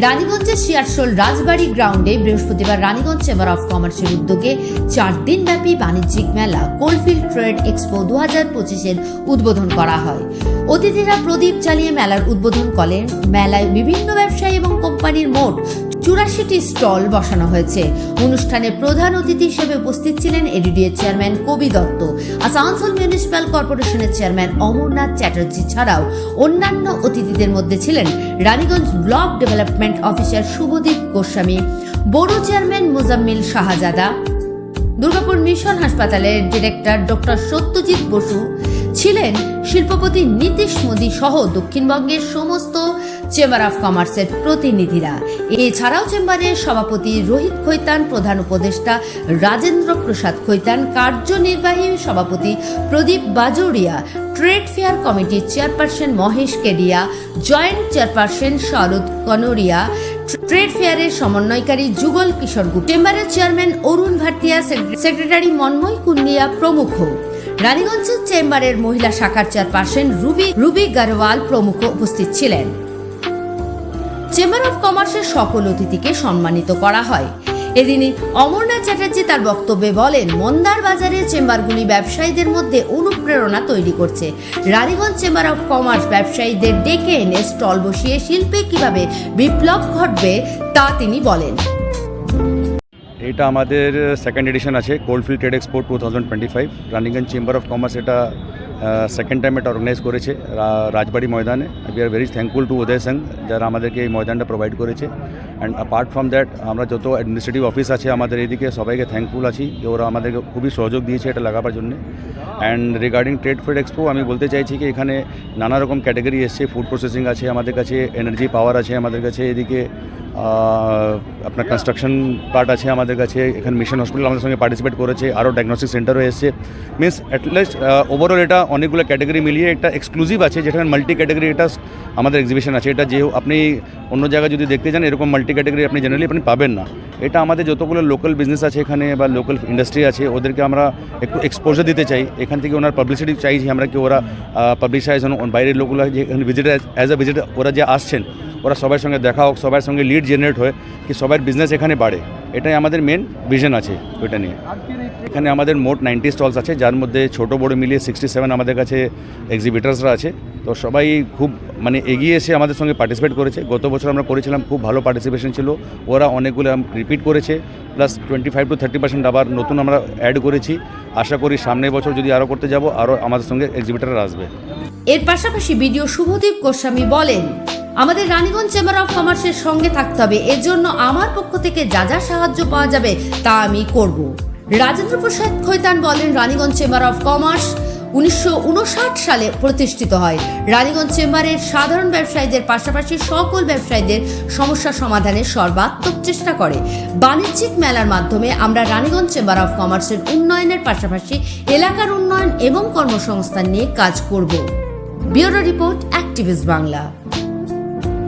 রানীগঞ্জের শিয়ারশোল রাজবাড়ি গ্রাউন্ডে বৃহস্পতিবার Raniganj chamber of কমার্সের উদ্যোগে চার দিনব্যাপী বাণিজ্যিক মেলা কোলফিল্ড ট্রেড এক্সপো দু হাজার পঁচিশের উদ্বোধন করা হয়। অতিথিরা প্রদীপ চালিয়ে মেলার উদ্বোধন করেন। মেলায় বিভিন্ন ব্যবসায়ী এবং কোম্পানির মোট চুরাশিটি স্টল বসানো হয়েছে। অনুষ্ঠানে প্রধান অতিথি হিসেবে উপস্থিত ছিলেন ADDA chairman Kabi Dutta Asansol municipal কর্পোরেশনের চেয়ারম্যান অমরনাথ চ্যাটার্জি ছাড়াও অন্যান্য অতিথিদের মধ্যে ছিলেন Raniganj block development officer Subhadip Goswami, বড় চেয়ারম্যান মোজাম্মিল শাহজাদা, দুর্গাপুর মিশন হাসপাতালের ডিরেক্টর ডক্টর সত্যজিৎ বসু ছিলেন শিল্পপতি নীতিশ মোদী সহ দক্ষিণবঙ্গের সমস্ত চেম্বার অফ কমার্সের প্রতিনিধিরা। এছাড়াও চেম্বারের সভাপতি রোহিত খৈতান, প্রধান উপদেষ্টা রাজেন্দ্র প্রসাদ খৈতান, কার্যনির্বাহী সভাপতি প্রদীপ বাজৌরিয়া ট্রেড ফেয়ার কমিটির chairperson Mahesh Kedia, joint chairperson Sarat Kanoria, trade ফেয়ারের সমন্বয়কারী যুগল কিশোর গুপ্ত। চেম্বারের চেয়ারম্যান অরুণ ভাটিয়া, সেক্রেটারি মন্ময় কুন্ডিয়া প্রমুখ। রানীগঞ্জের চেম্বারের মহিলা শাখার চেয়ারপারসন রুবি রুবি গারওয়াল প্রমুখ উপস্থিত ছিলেন। চেম্বার অফ কমার্সের সকল অতিথিকে সম্মানিত করা হয়। এদিনই অমরনাথ চ্যাটার্জি তার বক্তব্যে বলেন, মন্দার বাজারে চেম্বারগুলি ব্যবসায়ীদের মধ্যে অনুপ্রেরণা তৈরি করছে। রানীগঞ্জ চেম্বার অফ কমার্স ব্যবসায়ীদের ডেকে এনে স্টল বসিয়ে শিল্পে কীভাবে বিপ্লব ঘটবে তা তিনি বলেন। এটা আমাদের সেকেন্ড এডিশন আছে coalfield trade export two thousand twenty five Raniganj chamber of commerce এটা সেকেন্ড টাইম এটা অর্গানাইজ করেছে রাজবাড়ি ময়দানে। We are very thankful to Uday Singh যারা আমাদেরকে এই ময়দানটা প্রোভাইড করেছে। অ্যান্ড অ্যাপার্ট ফ্রম দ্যাট আমরা যত অ্যাডমিনিস্ট্রেটিভ অফিস আছে আমাদের এদিকে, সবাইকে থ্যাঙ্কফুল আছি যে ওরা আমাদেরকে খুবই সহযোগ দিয়েছে এটা লাগাবার জন্য। And regarding trade fair expo আমি বলতে চাইছি কি, এখানে নানা রকম ক্যাটাগরি এসছে ফুড প্রসেসিং আছে, আমাদের কাছে এনার্জি পাওয়ার আছে আমাদের কাছে এদিকে আপনার কনস্ট্রাকশন পার্ট আছে আমাদের কাছে, এখানে মিশন হসপিটাল আমাদের সঙ্গে পার্টিসিপেট করেছে, আরও ডায়াগনস্টিক সেন্টারও এসছে। মিনস অ্যাটলিস্ট ওভারঅল এটা অনেকগুলো ক্যাটাগরি মিলিয়ে একটা এক্সক্লুসিভ আছে, যেখানে মাল্টি ক্যাটাগরি এটা আমাদের এক্সিবিশন আছে। এটা যে আপনি অন্য জায়গায় যদি দেখতে যান, এরকম মাল্টি ক্যাটাগরি আপনি জেনারেলি আপনি পাবেন না। এটা আমাদের যতগুলো লোকাল বিজনেস আছে এখানে বা লোকাল ইন্ডাস্ট্রি আছে, ওদেরকে আমরা একটু এক্সপোজার দিতে চাই। এখান থেকে ওনার পাবলিসিটি চাইছি আমরা কি ওরা পাবলিশাইজ বাইরের লোকগুলো যে এখানে ভিজিটার অ্যাজ আ ভিজিটার ওরা যে আসছেন, ওরা সবার সঙ্গে দেখা হোক, সবার সঙ্গে লিড জেনারেট হয়, কি সবার বিজনেস এখানে বাড়ে। এটাই আমাদের মেন ভিশন আছে ওইটা নিয়ে। এখানে আমাদের মোট নাইনটি স্টলস আছে, যার মধ্যে ছোট বড় মিলিয়ে সিক্সটি সেভেন আমাদের কাছে এক্সিবিটার্সরা আছে। তো সবাই খুব মানে এগিয়ে এসে আমাদের সঙ্গে পার্টিসিপেট করেছে। গত বছর আমরা করেছিলাম, খুব ভালো পার্টিসিপেশন ছিল। ওরা অনেকগুলো রিপিট করেছে plus twenty five to thirty percent আবার নতুন আমরা অ্যাড করেছি। আশা করি সামনের বছর যদি আরও করতে যাব, আরও আমাদের সঙ্গে এক্সিবিটাররা আসবে। এর পাশাপাশি বিডিও শুভদীপ গোস্বামী বলেন আমাদের রানীগঞ্জ চেম্বার অফ কমার্সের সঙ্গে থাকতে হবে। এর জন্য আমার পক্ষ থেকে যা যা সাহায্য পাওয়া যাবে, তা আমি করব। রাজেন্দ্র প্রসাদ খৈতান বলেন, রানীগঞ্জ চেম্বার অফ কমার্স উনিশশো উনষাট সালে প্রতিষ্ঠিত হয়। রানীগঞ্জ চেম্বারের সাধারণ ব্যবসায়ীদের পাশাপাশি সকল ব্যবসায়ীদের সমস্যা সমাধানের সর্বাত্মক চেষ্টা করে। বাণিজ্যিক মেলার মাধ্যমে আমরা রানীগঞ্জ চেম্বার অফ কমার্সের উন্নয়নের পাশাপাশি এলাকার উন্নয়ন এবং কর্মসংস্থান নিয়ে কাজ করব। Bureau report activist Bangla